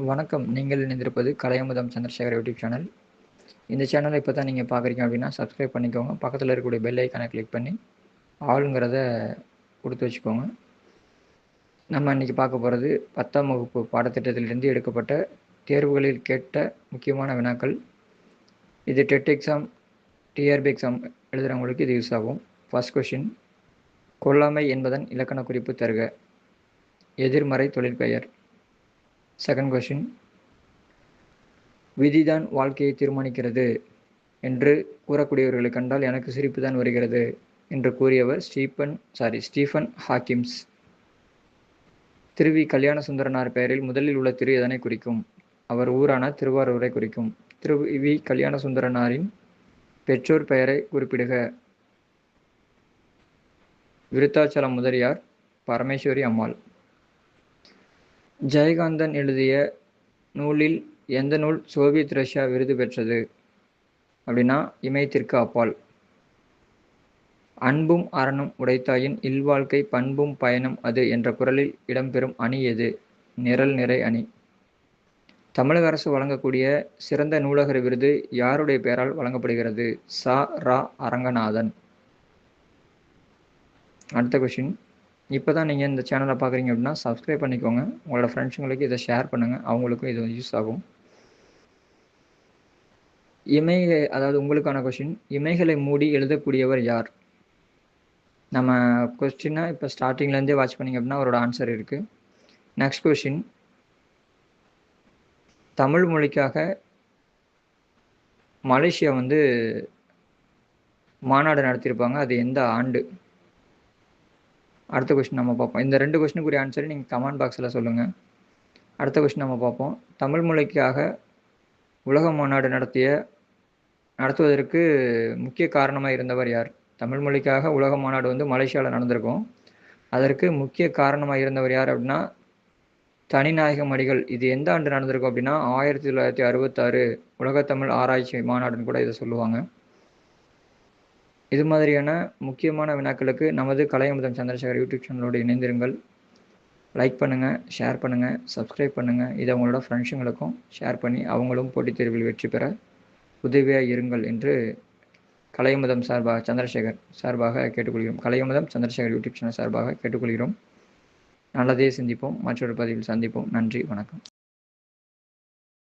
வணக்கம். நீங்கள் இணைந்திருப்பது கலையமுதம் சந்திரசேகர் யூடியூப் சேனல். இந்த சேனலை இப்போ தான் நீங்கள் பார்க்குறீங்க அப்படின்னா சப்ஸ்கிரைப் பண்ணிக்கோங்க. பக்கத்தில் இருக்கக்கூடிய பெல் ஐக்கானை கிளிக் பண்ணி ஆளுங்கிறத கொடுத்து வச்சுக்கோங்க. நம்ம இன்றைக்கி பார்க்க போகிறது பத்தாம் வகுப்பு பாடத்திட்டத்திலிருந்து எடுக்கப்பட்ட தேர்வுகளில் கேட்ட முக்கியமான வினாக்கள். இது டெட் எக்ஸாம் டிஆர்பி எக்ஸாம் எழுதுகிறவங்களுக்கு இது யூஸ் ஆகும். ஃபர்ஸ்ட் கொஷின் கொல்லாமை என்பதன் இலக்கண குறிப்பு தருக. எதிர்மறை தொழிற்பெயர். செகண்ட் கொஷின் விதிதான் வாழ்க்கையை தீர்மானிக்கிறது என்று கூறக்கூடியவர்களை கண்டால் எனக்கு சிரிப்பு தான் வருகிறது என்று கூறியவர் ஸ்டீபன் சாரி ஸ்டீஃபன் ஹாக்கிம்ஸ். திருவி கல்யாண சுந்தரனார் பெயரில் முதலில் உள்ள திரு எதனை குறிக்கும்? அவர் ஊரான திருவாரூரை குறிக்கும். திரு வி கல்யாண சுந்தரனாரின் பெற்றோர் பெயரை குறிப்பிடுக. விருத்தாச்சலம் முதலியார் பரமேஸ்வரி அம்மாள். ஜெயகாந்தன் எழுதிய நூலில் எந்த நூல் சோவியத் ரஷ்யா விருது பெற்றது? அப்படின்னா இமயத்திற்கு அப்பால். அன்பும் அறனும் உடைத்தாயின் இல்வாழ்க்கை பண்பும் பயணம் அது என்ற குரலில் இடம்பெறும் அணி எது? நிரல் நிறை அணி. தமிழக அரசு வழங்கக்கூடிய சிறந்த நூலகர் விருது யாருடைய பெயரால் வழங்கப்படுகிறது? சா. ரா. அரங்கநாதன். அடுத்த கொஷின் இப்போ தான் நீங்கள் இந்த சேனலை பார்க்குறீங்க அப்படின்னா சப்ஸ்கிரைப் பண்ணிக்கோங்க. உங்களோட ஃப்ரெண்ட்ஸுங்களுக்கு இதை ஷேர் பண்ணுங்கள் அவங்களுக்கும் இது யூஸ் ஆகும். இமை அதாவது உங்களுக்கான கொஷின் இமைகளை மூடி எழுதக்கூடியவர் யார்? நம்ம கொஸ்டினை இப்போ ஸ்டார்டிங்லேருந்தே வாட்ச் பண்ணிங்க அப்படின்னா அவரோட ஆன்சர் இருக்குது நெக்ஸ்ட் கொஷின் தமிழ் மொழிக்காக மலேசியா வந்து மாநாடு நடத்தியிருப்பாங்க. அது எந்த ஆண்டு? அடுத்த கொஸ்டின் நம்ம பார்ப்போம். இந்த ரெண்டு கொஸ்டினுக்குரிய ஆன்சரை நீங்கள் கமெண்ட் பாக்ஸில் சொல்லுங்கள் அடுத்த கொஸ்டின் நம்ம பார்ப்போம். தமிழ் மொழிக்காக உலக மாநாடு நடத்திய நடத்துவதற்கு முக்கிய காரணமாக இருந்தவர் யார்? தமிழ் மொழிக்காக உலக மாநாடு வந்து மலேசியாவில் நடந்திருக்கும். அதற்கு முக்கிய காரணமாக இருந்தவர் யார் அப்படின்னா தனிநாயக மடிகள். இது எந்த ஆண்டு நடந்திருக்கும் அப்படின்னா ஆயிரத்தி தொள்ளாயிரத்தி அறுபத்தாறு உலகத்தமிழ் ஆராய்ச்சி மாநாடுன்னு கூட இதை சொல்லுவாங்க. இது மாதிரியான முக்கியமான வினாக்களுக்கு நமது கலையமுதம் சந்திரசேகர் யூடியூப் சேனலோடு இணைந்திருங்கள். லைக் பண்ணுங்கள் ஷேர் பண்ணுங்கள் சப்ஸ்கிரைப் பண்ணுங்கள் இதை அவங்களோட ஃப்ரெண்ட்ஸுங்களுக்கும் ஷேர் பண்ணி அவங்களும் போட்டித் தேர்வில் வெற்றி பெற உதவியாக இருங்கள் என்று கலையமுதம் சார்பாக சந்திரசேகர் சார்பாக கேட்டுக்கொள்கிறோம். கலையமுதம் சந்திரசேகர் யூடியூப் சேனல் சார்பாக கேட்டுக்கொள்கிறோம். நல்லதே சிந்திப்போம். மற்றொரு பதிவில் சந்திப்போம். நன்றி வணக்கம்.